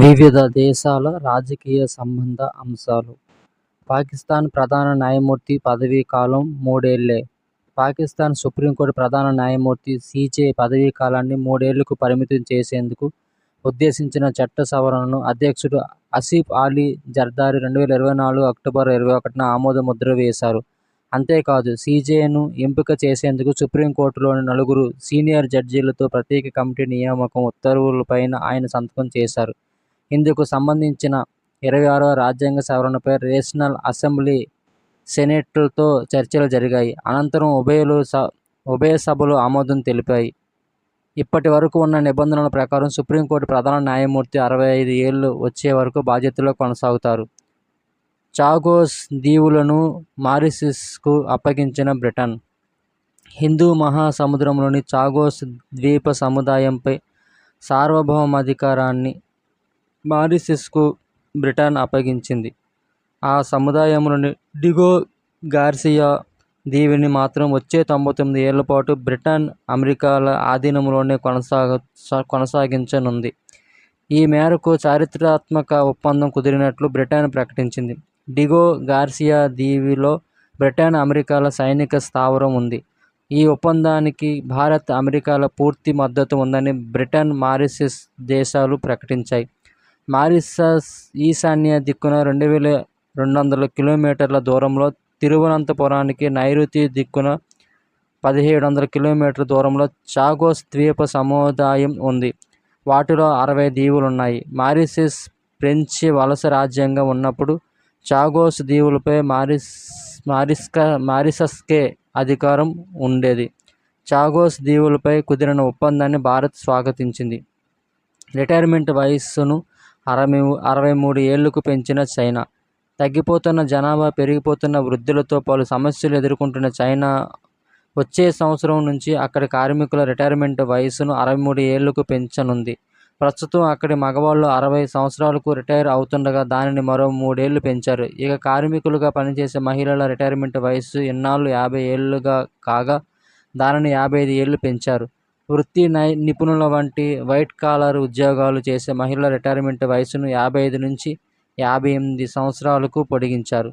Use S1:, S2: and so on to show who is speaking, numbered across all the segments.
S1: వివిధ దేశాల రాజకీయ సంబంధ అంశాలు పాకిస్తాన్ ప్రధాన న్యాయమూర్తి పదవీ కాలం మూడేళ్ళే పాకిస్తాన్ సుప్రీంకోర్టు ప్రధాన న్యాయమూర్తి సీజే పదవీకాలాన్ని మూడేళ్ళకు పరిమితం చేసేందుకు ఉద్దేశించిన చట్ట సవరణను అధ్యక్షుడు అసీఫ్ అలీ జర్దారి రెండు వేల ఇరవై నాలుగు అక్టోబర్ ఇరవై ఒకటిన ఆమోదముద్ర వేశారు. అంతేకాదు సీజేను ఎంపిక చేసేందుకు సుప్రీంకోర్టులోని నలుగురు సీనియర్ జడ్జీలతో ప్రత్యేక కమిటీ నియామకం ఉత్తర్వులపైన ఆయన సంతకం చేశారు. ఇందుకు సంబంధించిన ఇరవై ఆరవ రాజ్యాంగ సవరణపై రేషనల్ అసెంబ్లీ, సెనేట్లతో చర్చలు జరిగాయి. అనంతరం ఉభయ సభలు ఆమోదం తెలిపాయి. ఇప్పటి వరకు ఉన్న నిబంధనల ప్రకారం సుప్రీంకోర్టు ప్రధాన న్యాయమూర్తి అరవై ఐదు ఏళ్ళు వచ్చే వరకు బాధ్యతలో కొనసాగుతారు. చాగోస్ దీవులను మారిసిస్కు అప్పగించిన బ్రిటన్, హిందూ మహాసముద్రంలోని చాగోస్ ద్వీప సముదాయంపై సార్వభౌమాధికారాన్ని మారిసిస్కు బ్రిటన్ అప్పగించింది. ఆ సముదాయంలోని డిగో గార్సియా దీవిని మాత్రం వచ్చే తొంభై తొమ్మిది ఏళ్ళపాటు బ్రిటన్, అమెరికాల ఆధీనంలోనే కొనసాగ కొనసాగించనుంది. ఈ మేరకు చారిత్రాత్మక ఒప్పందం కుదిరినట్లు బ్రిటన్ ప్రకటించింది. డిగో గార్సియా దీవిలో బ్రిటన్, అమెరికాల సైనిక స్థావరం ఉంది. ఈ ఒప్పందానికి భారత్, అమెరికాల పూర్తి మద్దతు ఉందని బ్రిటన్, మారిసిస్ దేశాలు ప్రకటించాయి. మారిషస్ ఈశాన్య దిక్కున రెండు వేల రెండు వందల కిలోమీటర్ల దూరంలో, తిరువనంతపురానికి నైరుతి దిక్కున పదిహేడు వందల కిలోమీటర్ల దూరంలో చాగోస్ ద్వీప సముదాయం ఉంది. వాటిలో అరవై దీవులున్నాయి. మారిషస్ ఫ్రెంచి వలస రాజ్యంగా ఉన్నప్పుడు చాగోస్ దీవులపై మారిస్ మారిస్కా మారిసస్కే అధికారం ఉండేది. చాగోస్ దీవులపై కుదిరిన ఒప్పందాన్ని భారత్ స్వాగతించింది. రిటైర్మెంట్ వయస్సును అరవై అరవై మూడు ఏళ్ళకు పెంచిన చైనా, తగ్గిపోతున్న జనాభా, పెరిగిపోతున్న వృద్ధులతో పలు సమస్యలు ఎదుర్కొంటున్న చైనా వచ్చే సంవత్సరం నుంచి అక్కడి కార్మికుల రిటైర్మెంట్ వయసును అరవై మూడు ఏళ్ళకు పెంచనుంది. ప్రస్తుతం అక్కడి మగవాళ్ళు అరవై సంవత్సరాలకు రిటైర్ అవుతుండగా దానిని మరో మూడేళ్ళు పెంచారు. ఇక కార్మికులుగా పనిచేసే మహిళల రిటైర్మెంట్ వయసు ఇన్నాళ్ళు యాభై ఏళ్ళుగా కాగా దానిని యాభై ఐదు ఏళ్ళు పెంచారు. వృత్తి నై నిపుణుల వంటి వైట్ కాలర్ ఉద్యోగాలు చేసే మహిళల రిటైర్మెంట్ వయసును యాభై ఐదు నుంచి యాభై ఎనిమిది సంవత్సరాలకు పొడిగించారు.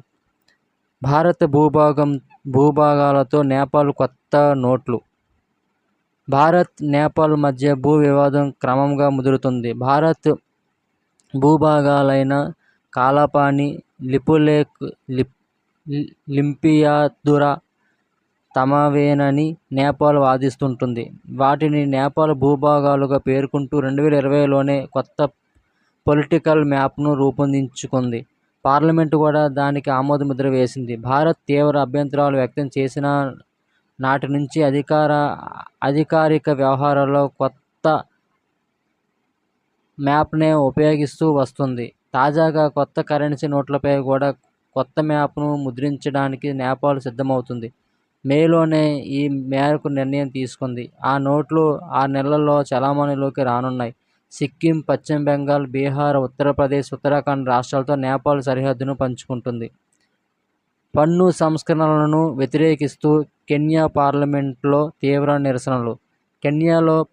S1: భారత భూభాగం భూభాగాలతో నేపాల్ కొత్త నోట్లు భారత్, నేపాల్ మధ్య భూ వివాదం క్రమంగా ముదురుతుంది భారత్ భూభాగాలైన కాలాపాని, లి లింపియాదురా తమవేనని నేపాల్ వాదిస్తుంటుంది. వాటిని నేపాల్ భూభాగాలుగా పేర్కొంటూ రెండు వేల ఇరవైలోనే కొత్త పొలిటికల్ మ్యాప్ను రూపొందించుకుంది. పార్లమెంటు కూడా దానికి ఆమోదముద్ర వేసింది. భారత్ తీవ్ర అభ్యంతరాలు వ్యక్తం చేసిన నాటి నుంచి అధికార అధికారిక వ్యవహారాల్లో కొత్త మ్యాప్నే ఉపయోగిస్తూ వస్తుంది తాజాగా కొత్త కరెన్సీ నోట్లపై కూడా కొత్త మ్యాప్ను ముద్రించడానికి నేపాల్ సిద్ధమవుతుంది మేలోనే ఈ మేరకు నిర్ణయం తీసుకుంది. ఆ నోట్లు ఆరు నెలల్లో చలామణిలోకి రానున్నాయి. సిక్కిం, పశ్చిమ బెంగాల్, బీహార్ ఉత్తరప్రదేశ్, ఉత్తరాఖండ్ రాష్ట్రాలతో నేపాల్ సరిహద్దును పంచుకుంటుంది. పన్ను సంస్కరణలను వ్యతిరేకిస్తూ కెన్యా పార్లమెంట్లో తీవ్ర నిరసనలు కెన్యాలో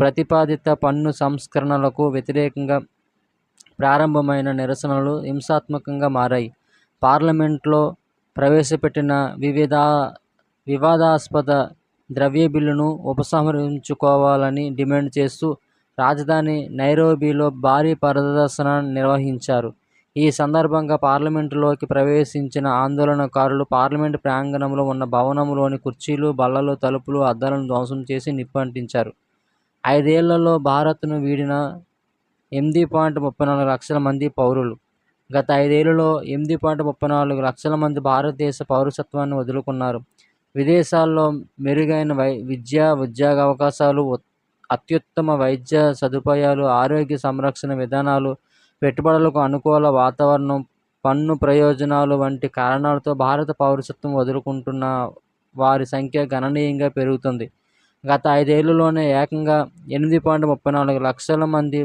S1: ప్రతిపాదిత పన్ను సంస్కరణలకు వ్యతిరేకంగా ప్రారంభమైన నిరసనలు హింసాత్మకంగా మారాయి. పార్లమెంట్లో ప్రవేశపెట్టిన వివిధ వివాదాస్పద ద్రవ్య బిల్లును ఉపసంహరించుకోవాలని డిమాండ్ చేస్తూ రాజధాని నైరోబీలో భారీ ప్రదర్శన నిర్వహించారు. ఈ సందర్భంగా పార్లమెంటులోకి ప్రవేశించిన ఆందోళనకారులు పార్లమెంటు ప్రాంగణంలో ఉన్న భవనంలోని కుర్చీలు, బల్లలు, తలుపులు, అద్దాలను ధ్వంసం చేసి నిప్పంటించారు. ఐదేళ్ళలో భారత్ను వీడిన ఎనిమిది పాయింట్ ముప్పై నాలుగు లక్షల మంది పౌరులు. గత ఐదేళ్ళలో ఎనిమిది పాయింట్ ముప్పై నాలుగు లక్షల మంది భారతదేశ పౌరసత్వాన్ని వదులుకున్నారు. విదేశాల్లో మెరుగైన వై విద్య, ఉద్యోగావకాశాలు, అత్యుత్తమ వైద్య సదుపాయాలు, ఆరోగ్య సంరక్షణ విధానాలు, పెట్టుబడులకు అనుకూల వాతావరణం, పన్ను ప్రయోజనాలు వంటి కారణాలతో భారత పౌరసత్వం వదులుకుంటున్న వారి సంఖ్య గణనీయంగా పెరుగుతుంది గత ఐదేళ్ళలోనే ఏకంగా ఎనిమిది పాయింట్ ముప్పై నాలుగు లక్షల మంది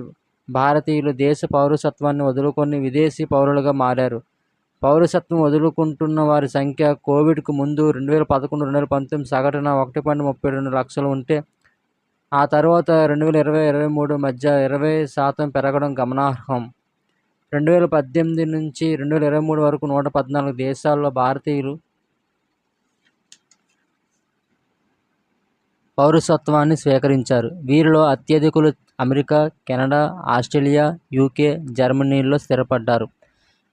S1: భారతీయులు దేశ పౌరసత్వాన్ని వదులుకొని విదేశీ పౌరులుగా మారారు. పౌరసత్వం వదులుకుంటున్న వారి సంఖ్య కోవిడ్కు ముందు రెండు వేల పదకొండు, రెండు వేల పంతొమ్మిది సగటున ఒకటి పాయింట్ ముప్పై రెండు లక్షలు ఉంటే ఆ తర్వాత రెండు వేల ఇరవై ఇరవై మూడు మధ్య ఇరవై శాతం పెరగడం గమనార్హం. రెండు వేల పద్దెనిమిది నుంచి రెండు వేల ఇరవై మూడు వరకు నూట పద్నాలుగు దేశాల్లో భారతీయులు పౌరసత్వాన్ని స్వీకరించారు. వీరిలో అత్యధికులు అమెరికా కెనడా ఆస్ట్రేలియా యూకే జర్మనీల్లో స్థిరపడ్డారు.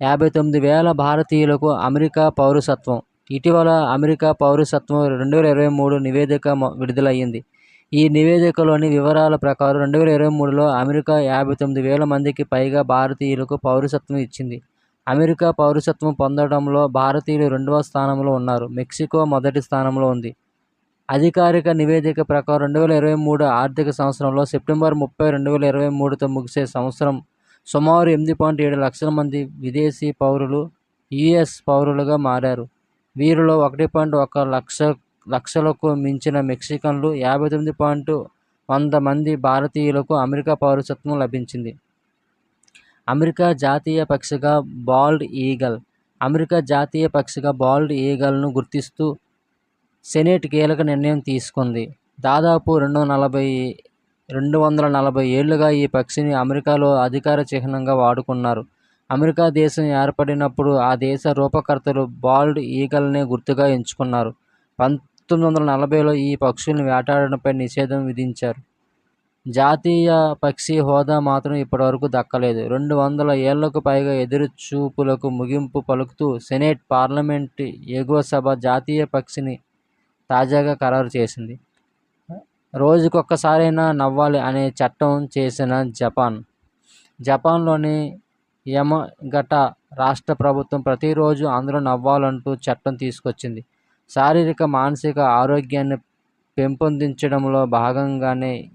S1: యాభై తొమ్మిది వేల భారతీయులకు అమెరికా పౌరసత్వం. ఇటీవల అమెరికా పౌరసత్వం రెండు వేల ఇరవై మూడు నివేదిక విడుదలయ్యింది. ఈ నివేదికలోని వివరాల ప్రకారం రెండు వేల ఇరవై మూడులో అమెరికా యాభై తొమ్మిది వేల మందికి పైగా భారతీయులకు పౌరసత్వం ఇచ్చింది. అమెరికా పౌరసత్వం పొందడంలో భారతీయులు రెండవ స్థానంలో ఉన్నారు. మెక్సికో మొదటి స్థానంలో ఉంది. అధికారిక నివేదిక ప్రకారం రెండు వేల ఇరవై మూడు ఆర్థిక సంవత్సరంలో సెప్టెంబర్ ముప్పై రెండు వేల ఇరవై మూడుతో ముగిసే సంవత్సరం సుమారు ఎనిమిది పాయింట్ ఏడు లక్షల మంది విదేశీ పౌరులు యుఎస్ పౌరులుగా మారారు. వీరిలో ఒకటి పాయింట్ ఒక లక్ష లక్షలకు మించిన మెక్సికన్లు యాభై తొమ్మిది పాయింట్ వంద మంది భారతీయులకు అమెరికా పౌరసత్వం లభించింది. అమెరికా జాతీయ పక్షిగా బాల్డ్ ఈగల్ అమెరికా జాతీయ పక్షిగా బాల్డ్ ఈగల్ను గుర్తిస్తూ సెనేట్ కీలక నిర్ణయం తీసుకుంది. దాదాపు రెండు నలభై రెండు వందల నలభై ఏళ్ళుగా ఈ పక్షిని అమెరికాలో అధికార చిహ్నంగా వాడుకున్నారు. అమెరికా దేశం ఏర్పడినప్పుడు ఆ దేశ రూపకర్తలు బాల్డ్ ఈగల్నే గుర్తుగా ఎంచుకున్నారు. పంతొమ్మిది వందల నలభైలో ఈ పక్షుల్ని వేటాడడంపై నిషేధం విధించారు. జాతీయ పక్షి హోదా మాత్రం ఇప్పటివరకు దక్కలేదు. రెండు వందల ఏళ్ళకు పైగా ఎదురు చూపులకు ముగింపు పలుకుతూ సెనేట్ పార్లమెంట్ ఎగువ సభ జాతీయ పక్షిని తాజాగా ఖరారు చేసింది. రోజుకొక్కసారైనా నవ్వాలి అనే చట్టం చేసిన జపాన్. జపాన్లోని యమగట రాష్ట్ర ప్రభుత్వం ప్రతిరోజు అందరూ నవ్వాలంటూ చట్టం తీసుకొచ్చింది. శారీరక మానసిక ఆరోగ్యాన్ని పెంపొందించడంలో భాగంగానే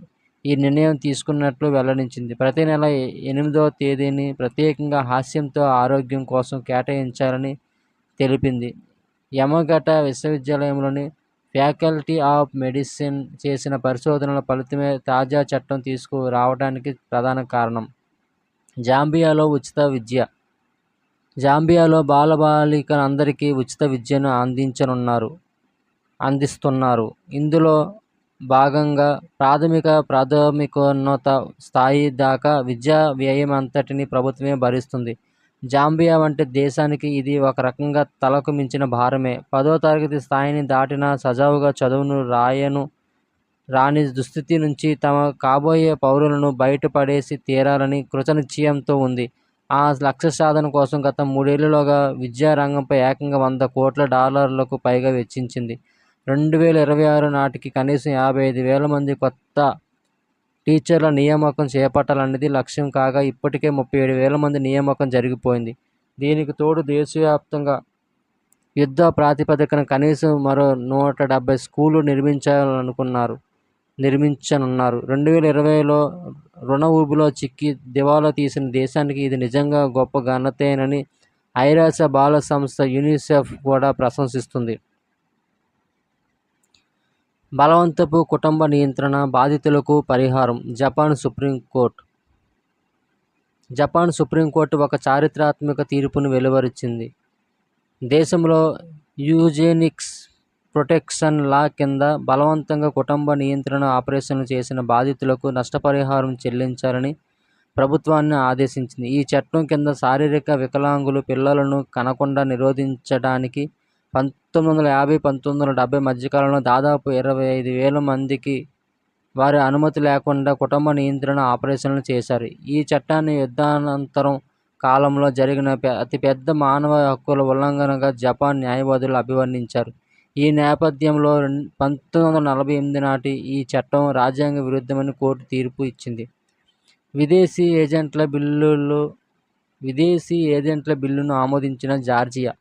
S1: ఈ నిర్ణయం తీసుకున్నట్లు వెల్లడించింది. ప్రతి నెల ఎనిమిదవ తేదీని ప్రత్యేకంగా హాస్యంతో ఆరోగ్యం కోసం కేటాయించాలని తెలిపింది. యమగట విశ్వవిద్యాలయంలోని ఫ్యాకల్టీ ఆఫ్ మెడిసిన్ చేసిన పరిశోధనల ఫలితమే తాజా చట్టం తీసుకురావడానికి ప్రధాన కారణం. జాంబియాలో ఉచిత విద్య. జాంబియాలో బాలబాలికలందరికీ ఉచిత విద్యను అందించనున్నారు అందిస్తున్నారు. ఇందులో భాగంగా ప్రాథమిక ప్రాథమికోన్నత స్థాయి దాకా విద్యా వ్యయం అంతటిని ప్రభుత్వమే భరిస్తుంది. జాంబియా వంటి దేశానికి ఇది ఒక రకంగా తలకు మించిన భారమే. పదో తరగతి స్థాయిని దాటిన సజావుగా చదువును రాయను రాని దుస్థితి నుంచి తమ కాబోయే పౌరులను బయటపడేసి తీరాలని కృతనిశ్చయంతో ఉంది. ఆ లక్ష్య సాధన కోసం గత మూడేళ్ళుగా విద్యారంగంపై ఏకంగా వంద కోట్ల డాలర్లకు పైగా వెచ్చించింది. రెండు వేల ఇరవై ఆరు నాటికి కనీసం యాభై ఐదు వేల మంది కొత్త టీచర్ల నియామకం చేపట్టాలన్నది లక్ష్యం కాగా ఇప్పటికే ముప్పై ఏడు వేల మంది నియామకం జరిగిపోయింది. దీనికి తోడు దేశవ్యాప్తంగా యుద్ధ ప్రాతిపదికన కనీసం మరో నూట డెబ్బై స్కూళ్ళు నిర్మించాలనుకున్నారు నిర్మించనున్నారు. రెండు వేల ఇరవైలో రుణ ఊబిలో చిక్కి దివాలా తీసిన దేశానికి ఇది నిజంగా గొప్ప ఘనతేనని ఐరాస బాల సంస్థ యూనిసెఫ్ కూడా ప్రశంసిస్తుంది. బలవంతపు కుటుంబ నియంత్రణ బాధితులకు పరిహారం. జపాన్ సుప్రీంకోర్టు జపాన్ సుప్రీంకోర్టు ఒక చారిత్రాత్మక తీర్పును వెలువరించింది దేశంలో యూజెనిక్స్ ప్రొటెక్షన్ లా కింద బలవంతంగా కుటుంబ నియంత్రణ ఆపరేషన్లు చేసిన బాధితులకు నష్టపరిహారం చెల్లించాలని ప్రభుత్వాన్ని ఆదేశించింది. ఈ చట్టం కింద శారీరక వికలాంగులు పిల్లలను కనకుండా నిరోధించడానికి పంతొమ్మిది వందల యాభై పంతొమ్మిది వందల డెబ్బై మధ్యకాలంలో దాదాపు ఇరవై ఐదు వేల మందికి వారి అనుమతి లేకుండా కుటుంబ నియంత్రణ ఆపరేషన్లు చేశారు. ఈ చట్టాన్ని యుద్ధానంతరం కాలంలో జరిగిన అతిపెద్ద మానవ హక్కుల ఉల్లంఘనగా జపాన్ న్యాయవాదులు అభివర్ణించారు. ఈ నేపథ్యంలో పంతొమ్మిది వందల నలభై ఎనిమిది నాటి ఈ చట్టం రాజ్యాంగ విరుద్ధమని కోర్టు తీర్పు ఇచ్చింది. విదేశీ ఏజెంట్ల బిల్లులు విదేశీ ఏజెంట్ల బిల్లును ఆమోదించిన జార్జియా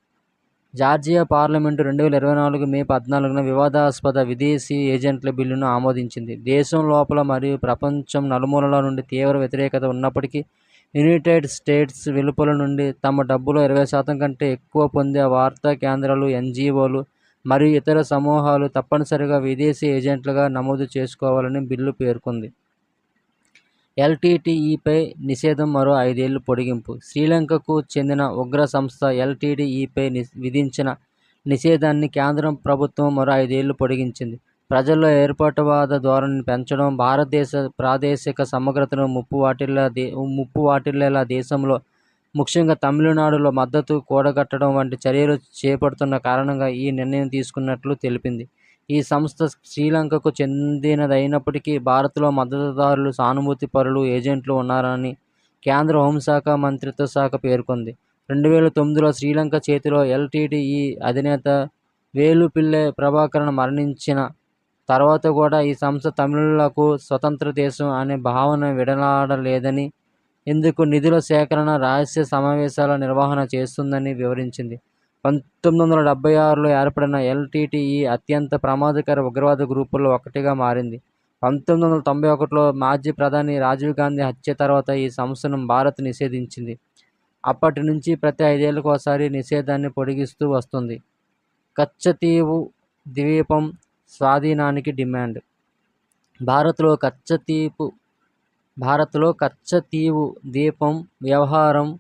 S1: జార్జియా పార్లమెంటు రెండు వేల ఇరవై నాలుగు మే పద్నాలుగున వివాదాస్పద విదేశీ ఏజెంట్ల బిల్లును ఆమోదించింది. దేశం లోపల మరియు ప్రపంచం నలుమూలల నుండి తీవ్ర వ్యతిరేకత ఉన్నప్పటికీ యునైటెడ్ స్టేట్స్ వెలుపల నుండి తమ డబ్బులో ఇరవై శాతం కంటే ఎక్కువ పొందే వార్తా కేంద్రాలు ఎన్జిఓలు మరియు ఇతర సమూహాలు తప్పనిసరిగా విదేశీ ఏజెంట్లుగా నమోదు చేసుకోవాలని బిల్లు పేర్కొంది. ఎల్టీటీఈపై నిషేధం మరో ఐదేళ్ళు పొడిగింపు. శ్రీలంకకు చెందిన ఉగ్ర సంస్థ ఎల్టీటీఈపై విధించిన నిషేధాన్ని కేంద్ర ప్రభుత్వం మరో ఐదేళ్ళు పొడిగించింది. ప్రజల్లో ఏర్పాటువాద ధోరణిని పెంచడం భారతదేశ ప్రాదేశిక సమగ్రతను ముప్పు వాటిల్లా దే ముప్పు వాటిల్లేలా దేశంలో ముఖ్యంగా తమిళనాడులో మద్దతు కూడగట్టడం వంటి చర్యలు చేపడుతున్న కారణంగా ఈ నిర్ణయం తీసుకున్నట్లు తెలిపింది. ఈ సంస్థ శ్రీలంకకు చెందినదైనప్పటికీ భారత్లో మద్దతుదారులు సానుభూతి పరులు ఏజెంట్లు ఉన్నారని కేంద్ర హోంశాఖ మంత్రిత్వ శాఖ పేర్కొంది. రెండు వేల తొమ్మిదిలో శ్రీలంక చేతిలో ఎల్టీటీఈ అధినేత వేలుపిల్లె ప్రభాకరన్ మరణించిన తర్వాత కూడా ఈ సంస్థ తమిళులకు స్వతంత్ర దేశం అనే భావన విడనాడలేదని ఇందుకు నిధుల సేకరణ రహస్య సమావేశాల నిర్వహణ చేస్తుందని వివరించింది. పంతొమ్మిది వందల డెబ్బై ఆరులో ఏర్పడిన ఎల్టీటీఈ అత్యంత ప్రమాదకర ఉగ్రవాద గ్రూపుల్లో ఒకటిగా మారింది. పంతొమ్మిది వందల తొంభై ఒకటిలో మాజీ ప్రధాని రాజీవ్ గాంధీ హత్య తర్వాత ఈ సంస్థను భారత్ నిషేధించింది. అప్పటి నుంచి ప్రతి ఐదేళ్ళకు ఒకసారి నిషేధాన్ని పొడిగిస్తూ వస్తుంది. కచ్చతీవు ద్వీపం స్వాధీనానికి డిమాండ్. భారత్లో కచ్చతీపు భారత్లో కచ్చతీవు ద్వీపం వ్యవహారం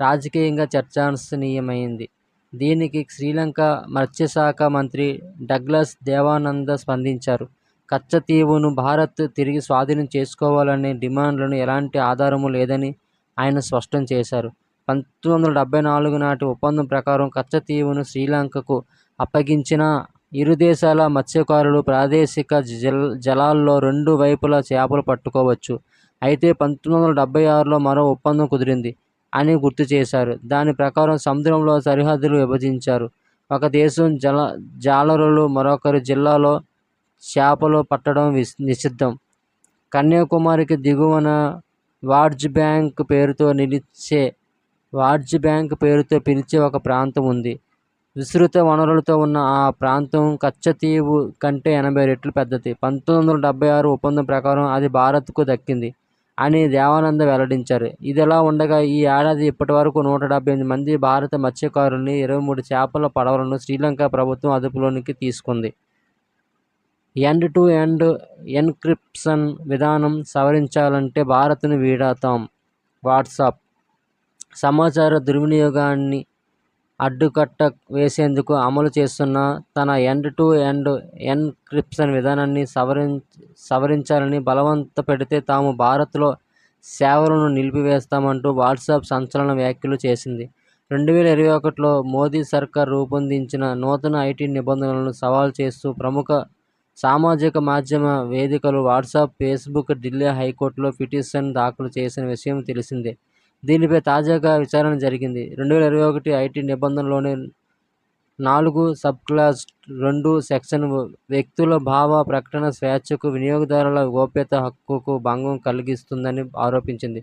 S1: రాజకీయంగా చర్చనీయమైంది. దీనికి శ్రీలంక మత్స్యశాఖ మంత్రి డగ్లస్ దేవానంద స్పందించారు. కచ్చతీవును భారత్ తిరిగి స్వాధీనం చేసుకోవాలనే డిమాండ్లను ఎలాంటి ఆధారము లేదని ఆయన స్పష్టం చేశారు. పంతొమ్మిది వందల డెబ్బై నాలుగు నాటి ఒప్పందం ప్రకారం కచ్చతీవును శ్రీలంకకు అప్పగించిన ఇరు దేశాల మత్స్యకారులు ప్రాదేశిక జల్ జలాల్లో రెండు వైపులా చేపలు పట్టుకోవచ్చు. అయితే పంతొమ్మిది వందల డెబ్బై ఆరులో మరో ఒప్పందం కుదిరింది. అని గుర్తు చేశారు. దాని ప్రకారం సముద్రంలో సరిహద్దులు విభజించారు. ఒక దేశం జల జాలరులు మరొకరి జిల్లాలో చేపలు పట్టడం విస్ నిషిద్ధం. కన్యాకుమారికి దిగువన వాడ్జ్ బ్యాంక్ పేరుతో నిలిచే వాడ్జ్ బ్యాంక్ పేరుతో పిలిచే ఒక ప్రాంతం ఉంది. విస్తృత వనరులతో ఉన్న ఆ ప్రాంతం కచ్చతీవు కంటే ఎనభై రెట్లు పెద్దది. పంతొమ్మిది వందల డెబ్బై ఆరు ఒప్పందం ప్రకారం అది భారత్కు దక్కింది. అని దేవానంద వెల్లడించారు. ఇదిలా ఉండగా ఈ ఏడాది ఇప్పటి వరకు నూట డెబ్బై ఎనిమిది మంది భారత మత్స్యకారుల్ని ఇరవై మూడు చేపల పడవలను శ్రీలంక ప్రభుత్వం అదుపులోనికి తీసుకుంది. ఎండ్ టు ఎండ్ ఎన్క్రిప్షన్ విధానం సవరించాలంటే భారత్ను వీడతాం. వాట్సాప్. సమాచార దుర్వినియోగాన్ని అడ్డుకట్ట వేసేందుకు అమలు చేస్తున్న తన ఎండ్ టు ఎండ్ ఎన్క్రిప్షన్ విధానాన్ని సవరిం సవరించాలని బలవంత పెడితే తాము భారత్లో సేవలను నిలిపివేస్తామంటూ వాట్సాప్ సంచలన వ్యాఖ్యలు చేసింది. రెండు వేల ఇరవై ఒకటిలో మోదీ సర్కార్ రూపొందించిన నూతన ఐటీ నిబంధనలను సవాల్ చేస్తూ ప్రముఖ సామాజిక మాధ్యమ వేదికలు వాట్సాప్ ఫేస్బుక్ ఢిల్లీ హైకోర్టులో పిటిషన్ దాఖలు చేసిన విషయం తెలిసిందే. దీనిపై తాజాగా విచారణ జరిగింది. రెండు వేల ఇరవై ఒకటి ఐటీ నిబంధనలోని నాలుగు సబ్ క్లాస్ రెండు సెక్షన్ వ్యక్తుల భావ ప్రకటన స్వేచ్ఛకు వినియోగదారుల గోప్యత హక్కుకు భంగం కలిగిస్తుందని ఆరోపించింది.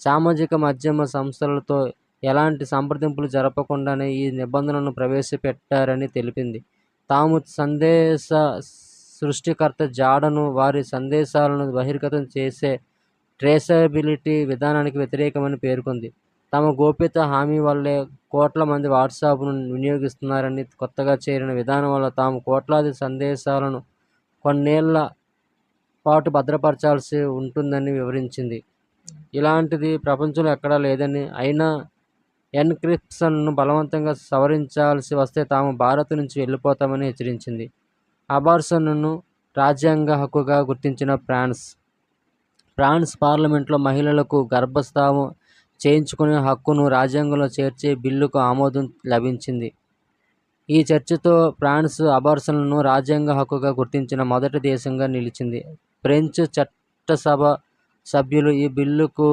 S1: సామాజిక మాధ్యమ సంస్థలతో ఎలాంటి సంప్రదింపులు జరపకుండానే ఈ నిబంధనను ప్రవేశపెట్టారని తెలిపింది. తాము సందేశ సృష్టికర్త జాడను వారి సందేశాలను బహిర్గతం చేసే ట్రేసబిలిటీ విధానానికి వ్యతిరేకమని పేర్కొంది. తమ గోప్యత హామీ వల్లే కోట్ల మంది వాట్సాప్ను వినియోగిస్తున్నారని కొత్తగా చేరిన విధానం వల్ల తాము కోట్లాది సందేశాలను కొన్నేళ్ళ పాటు భద్రపరచాల్సి ఉంటుందని వివరించింది. ఇలాంటిది ప్రపంచంలో ఎక్కడా లేదని అయినా ఎన్క్రిప్షన్ను బలవంతంగా సవరించాల్సి వస్తే తాము భారత్ నుంచి వెళ్ళిపోతామని హెచ్చరించింది. అబార్సన్ను రాజ్యాంగ హక్కుగా గుర్తించిన ఫ్రాన్స్ ఫ్రాన్స్ పార్లమెంట్లో మహిళలకు గర్భస్రావం చేయించుకునే హక్కును రాజ్యాంగంలో చేర్చే బిల్లుకు ఆమోదం లభించింది. ఈ చర్చతో ఫ్రాన్స్ అబార్షన్లను రాజ్యాంగ హక్కుగా గుర్తించిన మొదటి దేశంగా నిలిచింది. ఫ్రెంచ్ చట్టసభ సభ్యులు ఈ బిల్లుకు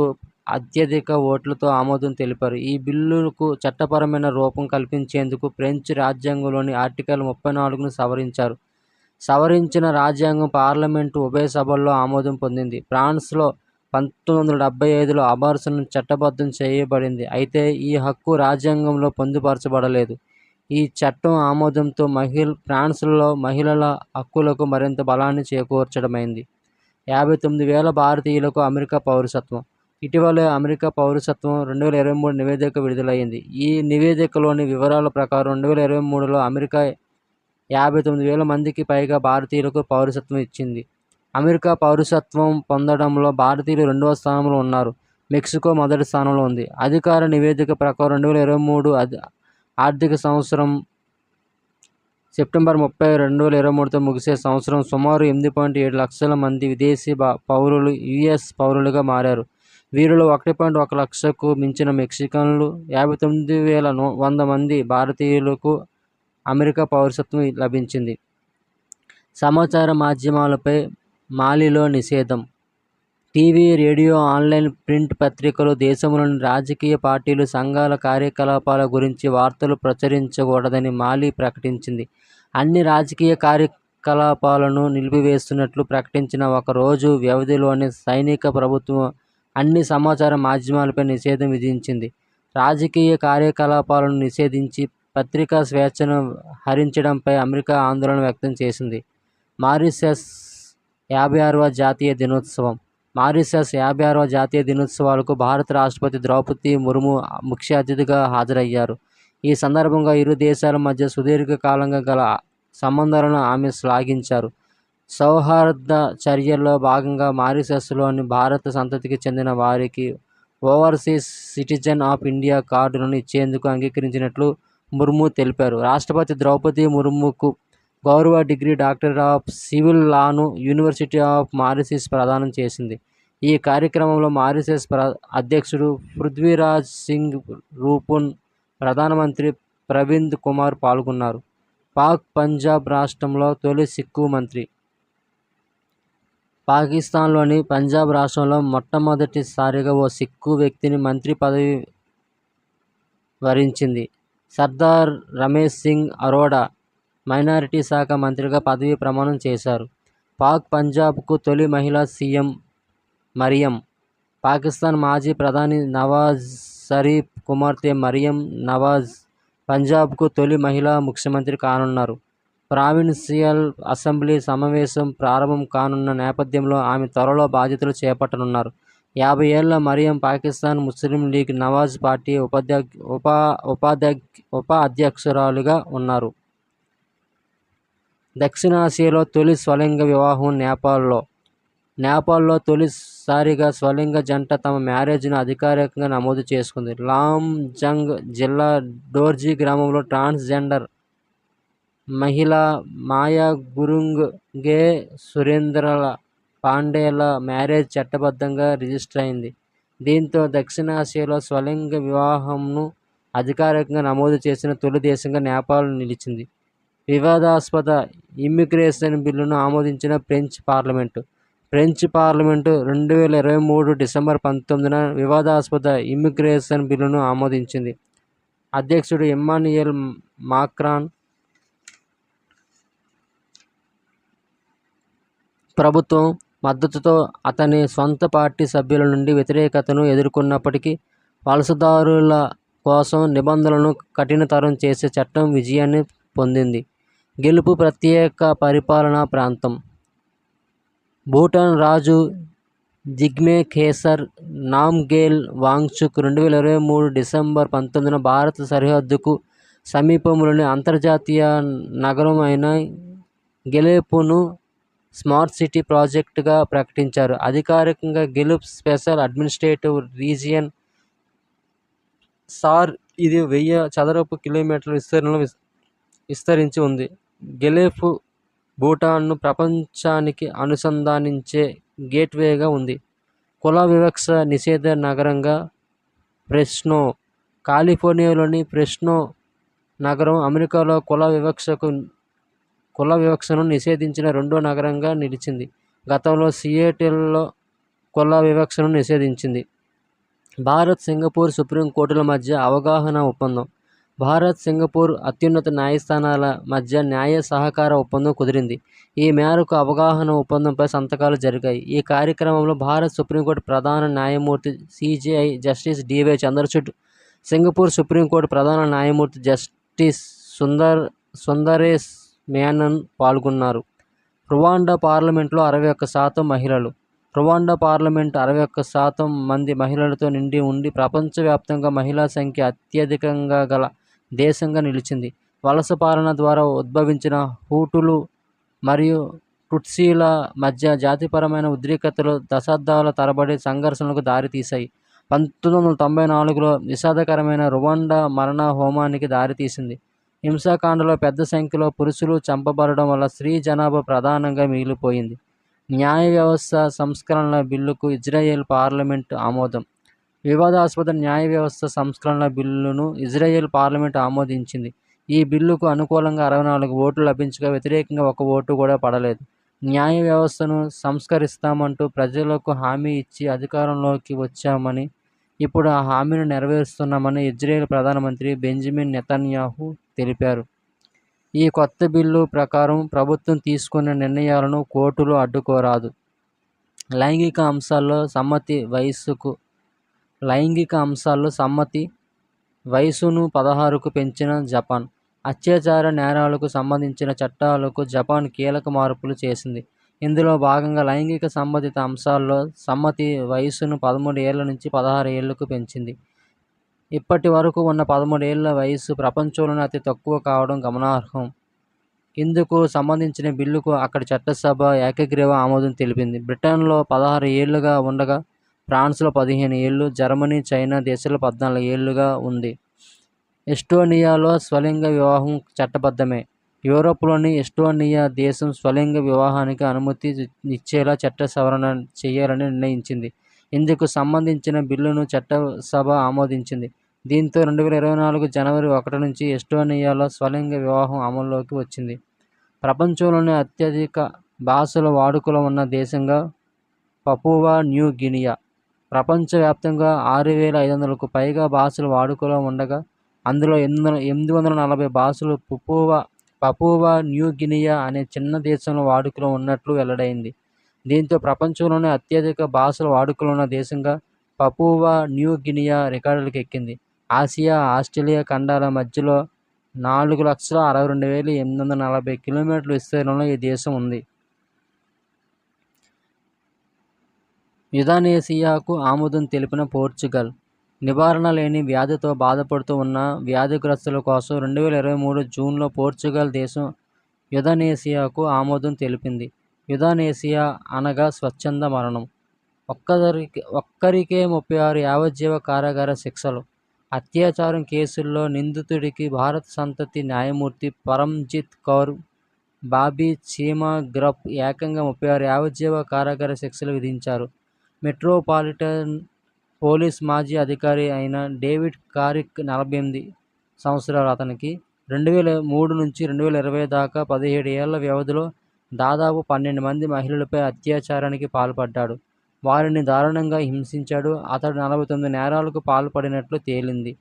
S1: అత్యధిక ఓట్లతో ఆమోదం తెలిపారు. ఈ బిల్లుకు చట్టపరమైన రూపం కల్పించేందుకు ఫ్రెంచ్ రాజ్యాంగంలోని ఆర్టికల్ ముప్పై నాలుగును సవరించారు. సవరించిన రాజ్యాంగం పార్లమెంటు ఉభయ సభల్లో ఆమోదం పొందింది. ఫ్రాన్స్లో పంతొమ్మిది వందల డెబ్బై ఐదులో అబార్షన్ చట్టబద్ధం చేయబడింది. అయితే ఈ హక్కు రాజ్యాంగంలో పొందుపరచబడలేదు. ఈ చట్టం ఆమోదంతో మహిళ ఫ్రాన్స్లో మహిళల హక్కులకు మరింత బలాన్ని చేకూర్చడమైంది. యాభై తొమ్మిది వేల భారతీయులకు అమెరికా పౌరసత్వం. ఇటీవలే అమెరికా పౌరసత్వం రెండు వేల ఇరవై మూడు నివేదిక విడుదలైంది. ఈ నివేదికలోని వివరాల ప్రకారం రెండు వేల ఇరవై మూడులో అమెరికా యాభై తొమ్మిది వేల మందికి పైగా భారతీయులకు పౌరసత్వం ఇచ్చింది. అమెరికా పౌరసత్వం పొందడంలో భారతీయులు రెండవ స్థానంలో ఉన్నారు. మెక్సికో మొదటి స్థానంలో ఉంది. అధికార నివేదిక ప్రకారం రెండు వేల ఇరవై మూడు ఆర్థిక సంవత్సరం సెప్టెంబర్ ముప్పై రెండు వేల ఇరవై మూడుతో ముగిసే సంవత్సరం సుమారు ఎనిమిది పాయింట్ ఏడు లక్షల మంది విదేశీ పౌరులు యుఎస్ పౌరులుగా మారారు. వీరిలో ఒకటి పాయింట్ ఒక లక్షకు మించిన మెక్సికన్లు యాభై తొమ్మిది వేల వంద మంది భారతీయులకు అమెరికా పౌరసత్వం లభించింది. సమాచార మాధ్యమాలపై మాలిలో నిషేధం. టీవీ రేడియో ఆన్లైన్ ప్రింట్ పత్రికలు దేశంలోని రాజకీయ పార్టీలు సంఘాల కార్యకలాపాల గురించి వార్తలు ప్రచురించకూడదని మాలి ప్రకటించింది. అన్ని రాజకీయ కార్యకలాపాలను నిలిపివేస్తున్నట్లు ప్రకటించిన ఒక రోజు వ్యవధిలోని సైనిక ప్రభుత్వం అన్ని సమాచార మాధ్యమాలపై నిషేధం విధించింది. రాజకీయ కార్యకలాపాలను నిషేధించి పత్రికా స్వేచ్ఛను హరించడంపై అమెరికా ఆందోళన వ్యక్తం చేసింది. మారిషస్ యాభై ఆరవ జాతీయ దినోత్సవం. మారిషస్ యాభై ఆరవ జాతీయ దినోత్సవాలకు భారత రాష్ట్రపతి ద్రౌపది ముర్ము ముఖ్య అతిథిగా హాజరయ్యారు. ఈ సందర్భంగా ఇరు దేశాల మధ్య సుదీర్ఘకాలంగా గల సంబంధాలను ఆమె శ్లాఘించారు. సౌహార్ద చర్యల్లో భాగంగా మారిషస్లోని భారత సంతతికి చెందిన వారికి ఓవర్సీస్ సిటిజన్ ఆఫ్ ఇండియా కార్డులను ఇచ్చేందుకు అంగీకరించినట్లు ముర్ము తెలిపారు. రాష్ట్రపతి ద్రౌపది ముర్ముకు గౌరవ డిగ్రీ డాక్టర్ ఆఫ్ సివిల్ లాను యూనివర్సిటీ ఆఫ్ మారిసిస్ ప్రదానం చేసింది. ఈ కార్యక్రమంలో మారిసిస్ ప్ర అధ్యక్షుడు పృథ్వీరాజ్ సింగ్ రూపున్ ప్రధానమంత్రి ప్రవీణ్ కుమార్ పాల్గొన్నారు. పాక్ పంజాబ్ రాష్ట్రంలో తొలి సిక్కు మంత్రి. పాకిస్తాన్లోని పంజాబ్ రాష్ట్రంలో మొట్టమొదటిసారిగా ఓ సిక్కు వ్యక్తిని మంత్రి పదవి వరించింది. సర్దార్ రమేష్ సింగ్ అరోడా మైనారిటీ శాఖ మంత్రిగా పదవీ ప్రమాణం చేశారు. పాక్ పంజాబ్కు తొలి మహిళా సీఎం మరియం పాకిస్తాన్ మాజీ ప్రధాని నవాజ్ షరీఫ్ కుమార్తె మరియం నవాజ్ పంజాబ్కు తొలి మహిళా ముఖ్యమంత్రి కానున్నారు. ప్రావిన్సియల్ అసెంబ్లీ సమావేశం ప్రారంభం కానున్న నేపథ్యంలో ఆమె త్వరలో బాధ్యతలు చేపట్టనున్నారు. యాభై ఏళ్ళ మరియం పాకిస్తాన్ ముస్లిం లీగ్ నవాజ్ పార్టీ ఉపాధ్యక్ష ఉపా ఉపాధ్యక్ష ఉప అధ్యక్షురాలుగా ఉన్నారు. దక్షిణాసియాలో తొలి స్వలింగ వివాహం నేపాల్లో. నేపాల్లో తొలిసారిగా స్వలింగ జంట తమ మ్యారేజ్ను అధికారికంగా నమోదు చేసుకుంది. లామ్జంగ్ జిల్లా డోర్జీ గ్రామంలో ట్రాన్స్జెండర్ మహిళ మాయా గురుంగ్ గే సురేంద్రల పాండేల మ్యారేజ్ చట్టబద్ధంగా రిజిస్టర్ అయింది. దీంతో దక్షిణాసియాలో స్వలింగ వివాహంను అధికారికంగా నమోదు చేసిన తొలి దేశంగా నేపాల్ నిలిచింది. వివాదాస్పద ఇమ్మిగ్రేషన్ బిల్లును ఆమోదించిన ఫ్రెంచ్ పార్లమెంటు. ఫ్రెంచ్ పార్లమెంటు రెండు వేల ఇరవై మూడు డిసెంబర్ పంతొమ్మిదిన వివాదాస్పద ఇమ్మిగ్రేషన్ బిల్లును ఆమోదించింది. అధ్యక్షుడు ఇమ్మానుయల్ మాక్రాన్ ప్రభుత్వం మద్దతుతో అతని సొంత పార్టీ సభ్యుల నుండి వ్యతిరేకతను ఎదుర్కొన్నప్పటికీ వలసదారుల కోసం నిబంధనలను కఠినతరం చేసే చట్టం విజయాన్ని పొందింది. గెలుపు ప్రత్యేక పరిపాలనా ప్రాంతం. భూటాన్ రాజు జిగ్మే ఖేసర్ నామ్గేల్ వాంగ్చుక్ రెండు వేల ఇరవై మూడు డిసెంబర్ పంతొమ్మిదిన భారత సరిహద్దుకు సమీపంలోని అంతర్జాతీయ నగరం అయిన గెలేపును స్మార్ట్ సిటీ ప్రాజెక్టుగా ప్రకటించారు. అధికారికంగా గెలుప్ స్పెషల్ అడ్మినిస్ట్రేటివ్ రీజియన్ సార్ ఇది వెయ్యి చదరపు కిలోమీటర్ల విస్తీర్ణంలో విస్తరించి ఉంది. గెలేఫ్ భూటాన్ను ప్రపంచానికి అనుసంధానించే గేట్వేగా ఉంది. కుల వివక్ష నిషేధ నగరంగా ఫ్రెస్నో కాలిఫోర్నియాలోని ప్రెస్నో నగరం అమెరికాలో కుల వివక్షకు కుల వివక్షను నిషేధించిన రెండో నగరంగా నిలిచింది. గతంలో సియేటిల్లో కుల వివక్షను నిషేధించింది. భారత్ సింగపూర్ సుప్రీంకోర్టుల మధ్య అవగాహన ఒప్పందం. భారత్ సింగపూర్ అత్యున్నత న్యాయస్థానాల మధ్య న్యాయ సహకార ఒప్పందం కుదిరింది. ఈ మేరకు అవగాహన ఒప్పందంపై సంతకాలు జరిగాయి. ఈ కార్యక్రమంలో భారత్ సుప్రీంకోర్టు ప్రధాన న్యాయమూర్తి CJI justice D Y Chandrachud Singapore supreme court ప్రధాన న్యాయమూర్తి జస్టిస్ సుందర్ సుందరేష్ మేనన్ పాల్గొన్నారు. రువాండా పార్లమెంట్లో అరవై ఒక్క శాతం మహిళలు. రువాండా పార్లమెంట్ అరవై ఒక్క శాతం మంది మహిళలతో నిండి ఉండి ప్రపంచవ్యాప్తంగా మహిళా సంఖ్య అత్యధికంగా గల దేశంగా నిలిచింది. వలస పాలన ద్వారా ఉద్భవించిన హూటులు మరియు టుట్సీల మధ్య జాతిపరమైన ఉద్రిక్తతలు దశాబ్దాల తరబడి సంఘర్షణలకు దారితీశాయి. పంతొమ్మిది వందల తొంభై నాలుగులో విషాదకరమైన రువాండా మరణ హోమానికి దారితీసింది. హింసాకాండలో పెద్ద సంఖ్యలో పురుషులు చంపబడడం వల్ల స్త్రీ జనాభా ప్రధానంగా మిగిలిపోయింది. న్యాయ వ్యవస్థ సంస్కరణల బిల్లుకు ఇజ్రాయెల్ పార్లమెంట్ ఆమోదం. వివాదాస్పద న్యాయ వ్యవస్థ సంస్కరణల బిల్లును ఇజ్రాయెల్ పార్లమెంట్ ఆమోదించింది. ఈ బిల్లుకు అనుకూలంగా అరవై నాలుగు ఓట్లు లభించగా వ్యతిరేకంగా ఒక ఓటు కూడా పడలేదు. న్యాయ వ్యవస్థను సంస్కరిస్తామంటూ ప్రజలకు హామీ ఇచ్చి అధికారంలోకి వచ్చామని ఇప్పుడు ఆ హామీని నెరవేరుస్తున్నామని ఇజ్రాయెల్ ప్రధానమంత్రి బెంజమిన్ నెతన్యాహు తెలిపారు. ఈ కొత్త బిల్లు ప్రకారం ప్రభుత్వం తీసుకున్న నిర్ణయాలను కోర్టులు అడ్డుకోరాదు. లైంగిక అంశాల్లో సమ్మతి వయస్సుకు లైంగిక అంశాల్లో సమ్మతి వయసును పదహారుకు పెంచిన జపాన్ అత్యాచార నేరాలకు సంబంధించిన చట్టాలకు జపాన్ కీలక మార్పులు చేసింది. ఇందులో భాగంగా లైంగిక సంబంధిత అంశాల్లో సమ్మతి వయసును పదమూడు ఏళ్ళ నుంచి పదహారు ఏళ్ళకు పెంచింది. ఇప్పటి వరకు ఉన్న పదమూడు ఏళ్ళ వయసు ప్రపంచంలోనే అతి తక్కువ కావడం గమనార్హం. ఇందుకు సంబంధించిన బిల్లుకు అక్కడ చట్టసభ ఏకగ్రీవ ఆమోదం తెలిపింది. బ్రిటన్లో పదహారు ఏళ్ళుగా ఉండగా ఫ్రాన్స్లో పదిహేను ఏళ్ళు జర్మనీ చైనా దేశాల్లో పద్నాలుగు ఏళ్ళుగా ఉంది. ఎస్టోనియాలో స్వలింగ వివాహం చట్టబద్ధమే. యూరోప్లోని ఎస్టోనియా దేశం స్వలింగ వివాహానికి అనుమతి ఇచ్చేలా చట్ట సవరణ చేయాలని నిర్ణయించింది. ఇందుకు సంబంధించిన బిల్లును చట్టసభ ఆమోదించింది. దీంతో రెండు వేల ఇరవై నాలుగు జనవరి ఒకటి నుంచి ఎస్టోనియాలో స్వలింగ వివాహం అమల్లోకి వచ్చింది. ప్రపంచంలోనే అత్యధిక భాషల వాడుకలో ఉన్న దేశంగా పపువా న్యూ గినియా. ప్రపంచవ్యాప్తంగా ఆరు వేల ఐదు వందలకు పైగా భాషలు వాడుకలో ఉండగా అందులో ఎనిమిది వందల ఎనిమిది వందల నలభై భాషలు పపువా పపువా న్యూ గినియా అనే చిన్న దేశంలో వాడుకలో ఉన్నట్లు వెల్లడైంది. దీంతో ప్రపంచంలోనే అత్యధిక భాషలు వాడుకలో ఉన్న దేశంగా పపువా న్యూ గినియా రికార్డులకు ఎక్కింది. ఆసియా ఆస్ట్రేలియా ఖండాల మధ్యలో నాలుగు లక్షల అరవై రెండు వేల ఎనిమిది వందల నలభై కిలోమీటర్ల విస్తీర్ణంలో ఈ దేశం ఉంది. యుధానేసియాకు ఆమోదం తెలిపిన పోర్చుగల్ నివారణ లేని వ్యాధితో బాధపడుతూ ఉన్న వ్యాధిగ్రస్తుల కోసం రెండు వేల ఇరవై మూడు జూన్లో పోర్చుగల్ దేశం యుధానేసియాకు ఆమోదం తెలిపింది. యుధానేసియా అనగా స్వచ్ఛంద మరణం. ఒక్కరికి ఒక్కరికే ముప్పై ఆరు యావజ్జీవ కారాగార శిక్షలు. అత్యాచారం కేసుల్లో నిందితుడికి భారత సంతతి న్యాయమూర్తి పరంజిత్ కౌర్ బాబీ చీమా గ్రప్ ఏకంగా ముప్పై ఆరు యావజ్జీవ కారాగార శిక్షలు విధించారు. మెట్రోపాలిటన్ పోలీస్ మాజీ అధికారి అయిన డేవిడ్ కారిక్ నలభై ఎనిమిది సంవత్సరాలు అతనికి రెండు వేల మూడు నుంచి రెండు వేల ఇరవై దాకా పదిహేడు ఏళ్ళ వ్యవధిలో దాదాపు పన్నెండు మంది మహిళలపై అత్యాచారానికి పాల్పడ్డాడు. వారిని దారుణంగా హింసించాడు. అతడు నలభై తొమ్మిది నేరాలకు పాల్పడినట్లు తేలింది.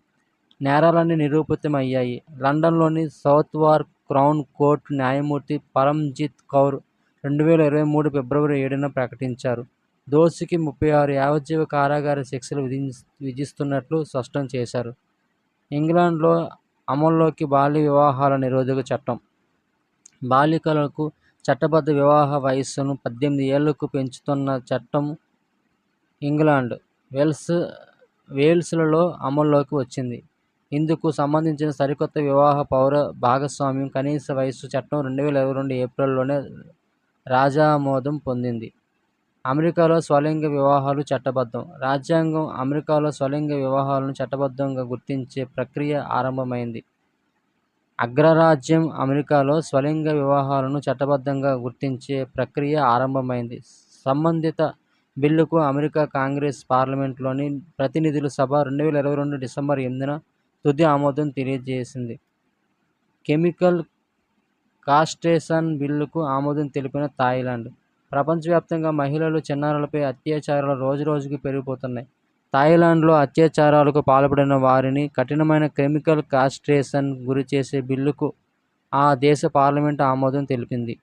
S1: నేరాలన్నీ నిరూపితమయ్యాయి. లండన్లోని సౌత్వార్క్ క్రౌన్ కోర్టు న్యాయమూర్తి పరంజిత్ కౌర్ రెండు వేల ఇరవై మూడు ఫిబ్రవరి ఏడున ప్రకటించారు. దోషికి ముప్పై ఆరు యావజ్జీవ కారాగార శిక్షలు విధి విధిస్తున్నట్లు స్పష్టం చేశారు. ఇంగ్లాండ్లో అమల్లోకి బాల్య వివాహాల నిరోధక చట్టం. బాలికలకు చట్టబద్ధ వివాహ వయస్సును పద్దెనిమిది ఏళ్ళకు పెంచుతున్న చట్టం ఇంగ్లాండ్. వెల్స్ వేల్స్లలో అమల్లోకి వచ్చింది. ఇందుకు సంబంధించిన సరికొత్త వివాహ పౌర భాగస్వామ్యం కనీస వయస్సు చట్టం రెండు వేల ఇరవై రెండు ఏప్రిల్లోనే రాజామోదం పొందింది. అమెరికాలో స్వలింగ వివాహాలు చట్టబద్ధం. రాజ్యాంగం అమెరికాలో స్వలింగ వివాహాలను చట్టబద్ధంగా గుర్తించే ప్రక్రియ ఆరంభమైంది. అగ్రరాజ్యం అమెరికాలో స్వలింగ వివాహాలను చట్టబద్ధంగా గుర్తించే ప్రక్రియ ఆరంభమైంది. సంబంధిత బిల్లుకు అమెరికా కాంగ్రెస్ పార్లమెంట్లోని ప్రతినిధుల సభ రెండు వేల ఇరవై రెండు డిసెంబర్ ఎనిమిదిన తుది ఆమోదం తెలియజేసింది. కెమికల్ కాస్టేషన్ బిల్లుకు ఆమోదం తెలిపిన థాయిలాండ్. ప్రపంచవ్యాప్తంగా మహిళలు చిన్నారులపై అత్యాచారాలు రోజురోజుకు పెరిగిపోతున్నాయి. థాయిలాండ్లో అత్యాచారాలకు పాల్పడిన వారిని కఠినమైన కెమికల్ కాస్ట్రేషన్ గురి చేసే బిల్లుకు ఆ దేశ పార్లమెంటు ఆమోదం తెలిపింది.